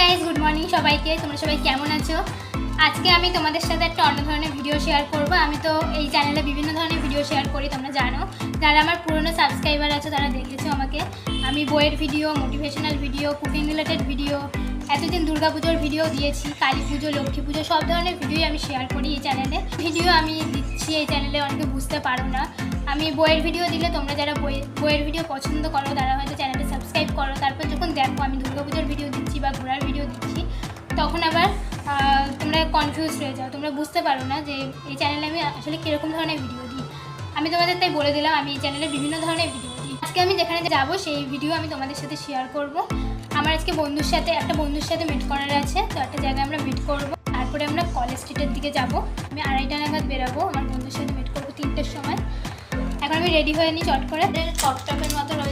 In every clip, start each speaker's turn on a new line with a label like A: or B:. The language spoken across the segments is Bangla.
A: গাইজ গুড মর্নিং সবাইকে। তোমরা সবাই কেমন আছো? আজকে আমি তোমাদের সাথে একটা অন্য ধরনের ভিডিও শেয়ার করব। আমি তো এই চ্যানেলে বিভিন্ন ধরনের ভিডিও শেয়ার করি, তোমরা জানো। যারা আমার পুরনো সাবস্ক্রাইবার আছে, তারা দেখেছ আমাকে। আমি বইয়ের video motivational video cooking related video এতদিন দুর্গাপুজোর ভিডিও দিয়েছি কালী পুজো লক্ষ্মী পুজো সব ধরনের ভিডিওই আমি শেয়ার করি এই চ্যানেলে ভিডিও আমি দিচ্ছি এই চ্যানেলে অনেকে বুঝতে পারো না। আমি বইয়ের ভিডিও দিলে তোমরা যারা বই, বইয়ের ভিডিও পছন্দ করো, তারা হয়তো চ্যানেলটা সাবস্ক্রাইব করো। তারপর যখন দেখো আমি দুর্গাপুজোর ভিডিও দিচ্ছি বা ঘোরার তখন আবার তোমরা কনফিউজ হয়ে যাও। তোমরা বুঝতে পারো না যে এই চ্যানেলে আমি আসলে কীরকম ধরনের ভিডিও দিই। আমি তোমাদের তাই বলে দিলাম, আমি এই চ্যানেলে বিভিন্ন ধরনের ভিডিও দিই। আজকে আমি যেখানে যাব, সেই ভিডিও আমি তোমাদের সাথে শেয়ার করব। আমার আজকে বন্ধুর সাথে, একটা বন্ধুর সাথে মিট করার আছে, তো একটা জায়গায় আমরা মিট করব। তারপরে আমরা কলেজ স্ট্রিটের দিকে যাব। আমি আড়াইটা নাগাদ বেরাবো, আমার বন্ধুর সাথে মিট করব তিনটের সময়। এখন আমি রেডি হয়ে নিই চট করে। টপের মতো রয়েছে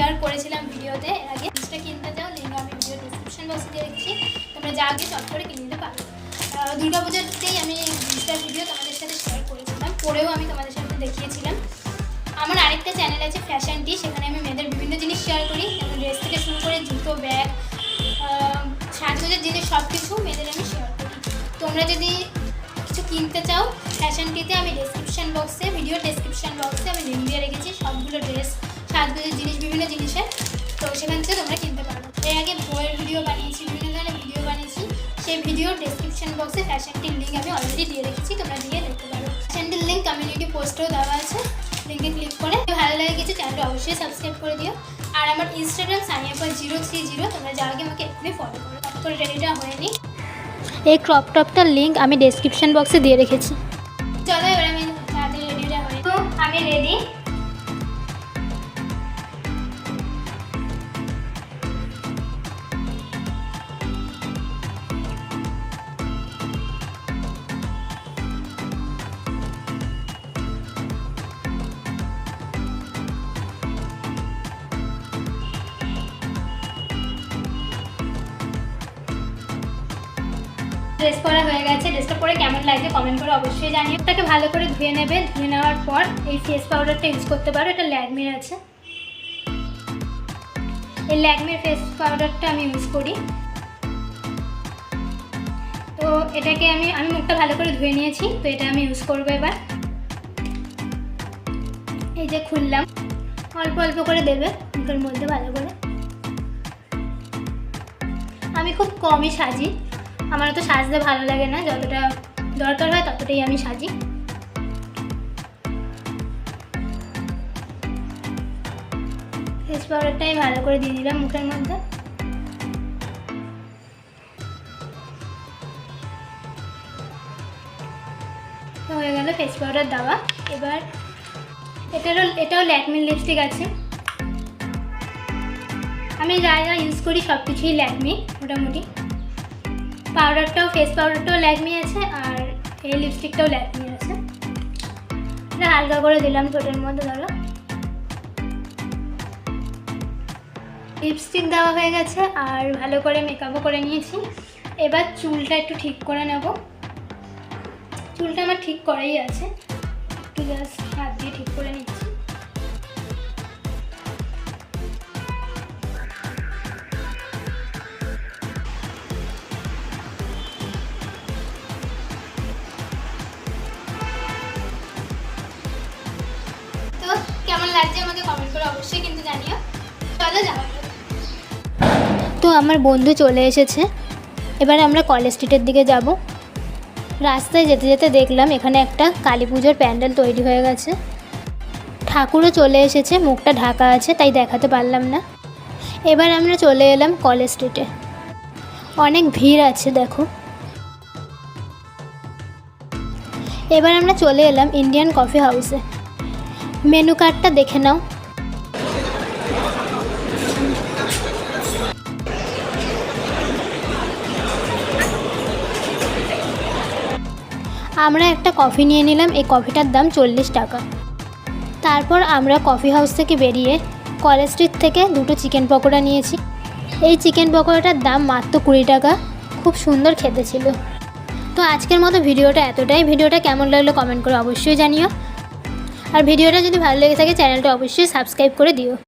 A: শেয়ার করেছিলাম ভিডিওতে, এর আগে। জিন্সটা কিনতে চাও লিঙ্ক আমি ভিডিও ডিসক্রিপশন বক্সে দিয়ে দিচ্ছি। তোমরা যা আগে চট করে কিনে নিতে পারো। দুর্গাপূজাতেই আমি জিন্সটার ভিডিও তোমাদের সাথে শেয়ার করেছিলাম। পরেও আমি তোমাদের সাথে দেখিয়েছিলাম। আমার আরেকটা চ্যানেল আছে ফ্যাশন টি সেখানে আমি মেয়েদের বিভিন্ন জিনিস শেয়ার করি। যেমন ড্রেস থেকে শুরু করে জুতো ব্যাগ সাজগোজের জিনিস সব কিছু মেয়েদের আমি শেয়ার করি। তোমরা যদি কিছু কিনতে চাও ফ্যাশন টিতে আমি ডেসক্রিপশন বক্সে ভিডিও ডেসক্রিপশন বক্সে আমি লিঙ্ক দিয়ে রেখেছি। সবগুলো ড্রেস সাজগোজের জিনিস, বিভিন্ন জিনিসের। তো সেখান থেকে তোমরা কিনতে পারো এর আগে বইয়ের ভিডিও বানিয়েছি, বিভিন্ন ধরনের ভিডিও বানিয়েছি। সেই ভিডিও ডেসক্রিপশন বক্সে ফ্যাশনটির লিঙ্ক আমি অলরেডি দিয়ে রেখেছি, তোমরা দিয়ে দেখতে পারো। ফ্যাশন টির লিঙ্ক কমিউনিটি পোস্টেও দেওয়া আছে। লিঙ্কে ক্লিক করে ভালো লাগে কিছু চ্যানেলটা অবশ্যই সাবস্ক্রাইব করে দিও। আর আমার ইনস্টাগ্রাম সানিয়াপা জিরো থ্রি জিরো তোমরা যার আগে আমাকে এক্ষুনি ফলো করো। তারপর রেডিটা হয়নি এই ক্রপ টপটার লিঙ্ক আমি ডেসক্রিপশন বক্সে দিয়ে রেখেছি। চলো এবার আমি রেডিটা হই তো আমি রেডি ড্রেস পরা হয়ে গেছে। ড্রেসটা পরে কেমন লাগছে কমেন্ট করে অবশ্যই জানিও। তাকে ভালো করে ধুয়ে নেবে। ধুয়ে নেওয়ার পর এই ফেস পাউডারটা ইউজ করতে পারো। এটা ল্যাকমির আছে। এই ল্যাকমির ফেস পাউডারটা আমি ইউজ করি। তো এটাকে আমি আমি মুখটা ভালো করে ধুয়ে নিয়েছি। তো এটা আমি ইউজ করব এবার। এই যে খুললাম। অল্প অল্প করে দেবে মুখের মধ্যে ভালো করে। আমি খুব কমই সাজি। আমার তো সাজতে ভালো লাগে না, যতটা দরকার হয় ততটাই আমি সাজি। ফেস পাউডারটাই ভালো করে দিয়ে দিলাম মুখের মধ্যে। হয়ে গেল ফেস পাউডার দেওয়া এবার এটারও, এটাও ল্যাকমির লিপস্টিক আছে। আমি যা যা ইউজ করি সব কিছুই ল্যাকমি, মোটামুটি। পাউডারটাও ফেস পাউডারটাও ল্যাকমি আছে আর এই লিপস্টিকটাও ল্যাকমি আছে। এটা হালকা করে দিলাম ঠোঁটের মধ্যে, ধরো। লিপস্টিক দেওয়া হয়ে গেছে আর ভালো করে মেকআপও করে নিয়েছি। এবার চুলটা একটু ঠিক করে নেব। চুলটা আমার ঠিক করাই আছে। একটু জাস্ট হাত দিয়ে ঠিক করে নিচ্ছি। তো আমার বন্ধু চলে এসেছে। এবার আমরা কলেজ স্ট্রিটের দিকে যাব। রাস্তায় যেতে যেতে দেখলাম এখানে একটা কালী পুজোর প্যান্ডেল তৈরি হয়ে গেছে। ঠাকুরও চলে এসেছে, মুখটা ঢাকা আছে, তাই দেখাতে পারলাম না। এবার আমরা চলে এলাম কলেজ স্ট্রিটে। অনেক ভিড় আছে, দেখো। এবার আমরা চলে এলাম ইন্ডিয়ান কফি হাউসে। মেনু কার্ডটা দেখে নাও। আমরা একটা কফি নিয়ে নিলাম, এই কফিটার দাম চল্লিশ টাকা। তারপর আমরা কফি হাউস থেকে বেরিয়ে কলেজ স্ট্রিট থেকে দুটো চিকেন পকোড়া নিয়েছি। এই চিকেন পকোড়াটার দাম মাত্র কুড়ি টাকা, খুব সুন্দর খেতে ছিল। তো আজকের মতো ভিডিওটা এতটাই। ভিডিওটা কেমন লাগল কমেন্ট করে অবশ্যই জানিও। আর ভিডিওটা যদি ভালো লেগে থাকে, চ্যানেলটা অবশ্যই সাবস্ক্রাইব করে দিও।